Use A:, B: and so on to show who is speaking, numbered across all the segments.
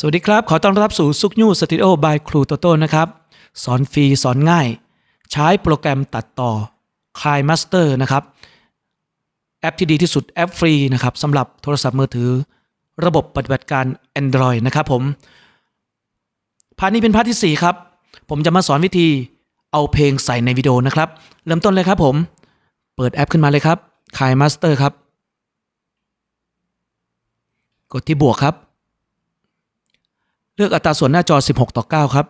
A: สวัสดีครับ ขอต้อนรับสู่ซุกยูสตูดิโอบายครูโตโต้นะครับ สอนฟรีสอนง่าย ใช้โปรแกรมตัดต่อ k i Master นะครับ แอปที่ดีที่สุดแอปฟรีนะครับสำหรับโทรศัพท์มือถือ ระบบปฏิบัติการ Android นะครับผมพาร์ทนี้เป็นพาร์ทที่ 4 ครับ ผมจะมาสอนวิธีเอาเพลงใส่ในวิดีโอนะครับ เริ่มต้นเลยครับผม เปิดแอปขึ้นมาเลยครับ k i Master ครับ กดที่บวกครับ เลือกอัตราส่วนหน้าจอ 16 ต่อ 9 ครับ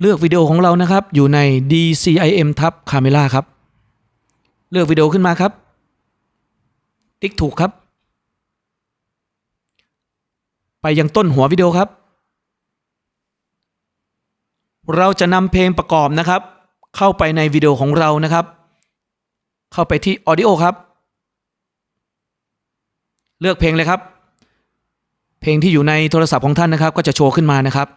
A: เลือกวิดีโอของเรานะครับ อยู่ใน DCIM ทับ Camera ครับ เลือกวิดีโอขึ้นมาครับ ติ๊กถูกครับ ไปยังต้นหัววิดีโอครับ เราจะนำเพลงประกอบนะครับ เข้าไปในวิดีโอของเรานะครับ เข้าไปที่ Audio ครับ เลือกเพลงเลยครับ เพลงที่อยู่ในโทรศัพท์ของท่านนะครับ ก็จะโชว์ขึ้นมานะครับ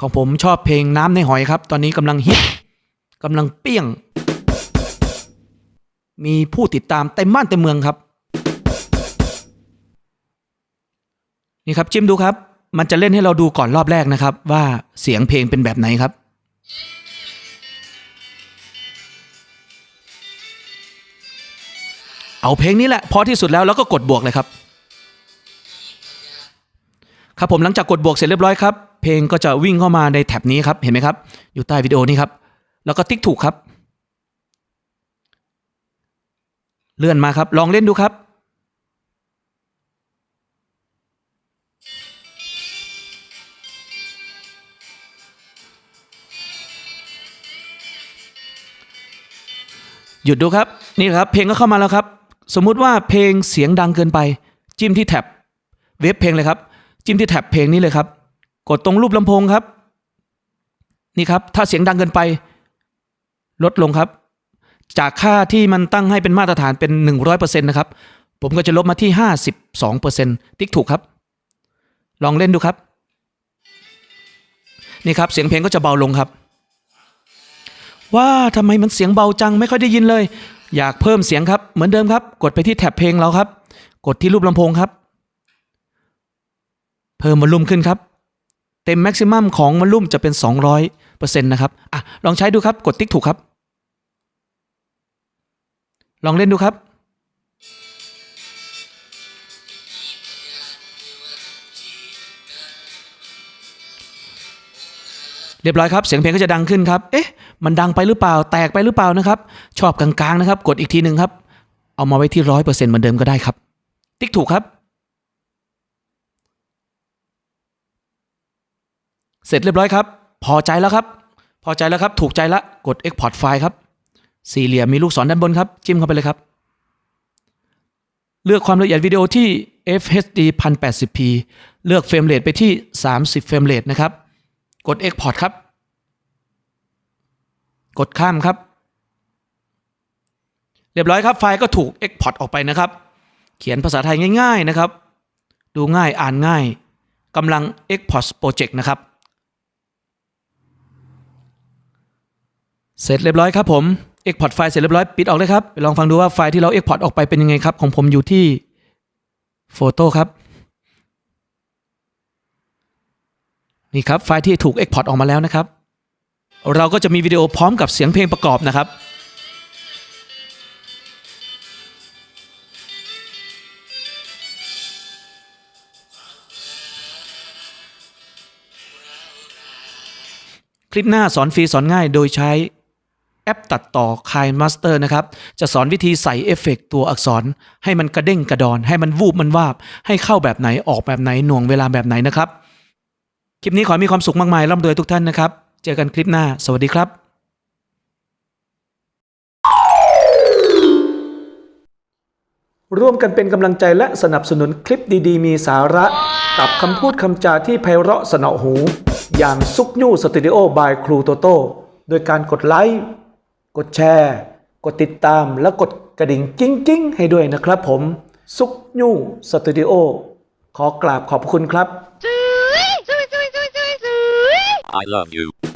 A: ของผมชอบเพลงน้ำในหอยครับ ตอนนี้กำลังฮิตกำลังเปี้ยง มีผู้ติดตามเต็มบ้านเต็มเมืองครับ นี่ครับจิ้มดูครับ มันจะเล่นให้เราดูก่อนรอบแรกนะครับ ว่าเสียงเพลงเป็นแบบไหนครับเอาเพลงนี้แหละพอที่สุดแล้วแล้วก็กดบวกเลยครับ ครับผมหลังจากกดบวกเสร็จเรียบร้อยครับเพลงก็จะวิ่งเข้ามาในแท็บนี้ครับเห็นไหมครับ อยู่ใต้วิดีโอนี้ครับ แล้วก็ติ๊กถูกครับ เลื่อนมาครับ ลองเล่นดูครับ หยุดดูครับ นี่ครับ เพลงก็เข้ามาแล้วครับ สมมุติว่าเพลงเสียงดังเกินไป จิ้มที่แท็บเว็บเพลงเลยครับ จิ้มที่แท็บเพลงนี้เลยครับ กดตรงรูปลำโพงครับ นี่ครับ ถ้าเสียงดังเกินไป ลดลงครับ จากค่าที่มันตั้งให้เป็นมาตรฐานเป็น 100%นะครับ ผมก็จะลบมาที่ 52%ติ๊กถูกครับ ลองเล่นดูครับ นี่ครับเสียงเพลงก็จะเบาลงครับ ว่าทำไมมันเสียงเบาจังไม่ค่อยได้ยินเลย อยากเพิ่มเสียงครับ เหมือนเดิมครับ กดไปที่แท็บเพลงเราครับ กดที่รูปลำโพงครับ เพิ่มวอลลุ่มขึ้นครับ เต็มแม็กซิมัมของวอลลุ่มจะเป็น 200%นะครับอะลองใช้ดูครับ กดติ๊กถูกครับ ลองเล่นดูครับเรียบร้อยครับ เสียงเพลงก็จะดังขึ้นครับ เอ๊ะ มันดังไปหรือเปล่า แตกไปหรือเปล่านะครับ ชอบกลางๆนะครับ กดอีกทีหนึ่งครับ เอามาไว้ที่ร้อยเปอร์เซ็นต์เหมือนเดิมก็ได้ครับ ติ๊กถูกครับ เสร็จเรียบร้อยครับ พอใจแล้วครับ พอใจแล้วครับ ถูกใจแล้วกด Export ไฟล์ครับ สี่เหลี่ยมมีลูกศรด้านบนครับ จิ้มเข้าไปเลยครับ เลือกความละเอียดวิดีโอที่ FHD 1080p เลือกเฟรมเรทไปที่ 30 เฟรมเรทนะครับ กด Export ครับ กดข้ามครับ เรียบร้อยครับ ไฟล์ก็ถูก Export ออกไปนะครับ เขียนภาษาไทยง่าย ๆนะครับ ดูง่ายอ่านง่ายกำลัง Export Project นะครับ เสร็จเรียบร้อยครับผม Export ไฟล์เสร็จเรียบร้อยปิดออกเลยครับไปลองฟังดูว่าไฟล์ที่เรา Export ออกไปเป็นยังไงครับ ของผมอยู่ที่โฟโต้ครับ นี่ครับไฟล์ที่ถูก Export ออกมาแล้วนะครับ เราก็จะมีวิดีโอพร้อมกับเสียงเพลงประกอบนะครับคลิปหน้าสอนฟรีสอนง่ายโดยใช้ แอปตัดต่อ k i Master นะครับ จะสอนวิธีใส่เอฟเฟกต์ตัวอักษร ให้มันกระเด้งกระดอน ให้มันวูบมันวาบ ให้เข้าแบบไหนออกแบบไหนหน่วงเวลาแบบไหนนะครับ คลิปนี้ขอมีความสุขมากมายร่ำรวยทุกท่านนะครับ เจอกันคลิปหน้า สวัสดีครับร่วมกันเป็นกำลังใจและสนับสนุนคลิปดีๆ มีสาระ กับคำพูดคำจาที่ไพเราะสนอหู อย่างซุกยู่สตูดิโอบายครูโตโต้โดยการกดไลค์ กดแชร์ กดติดตามและกดกระกระดิ่งกิ้งกิ้งให้ด้วยนะครับผมซุกยูสตูดิโอขอกราบขอบคุณครับ
B: I love you.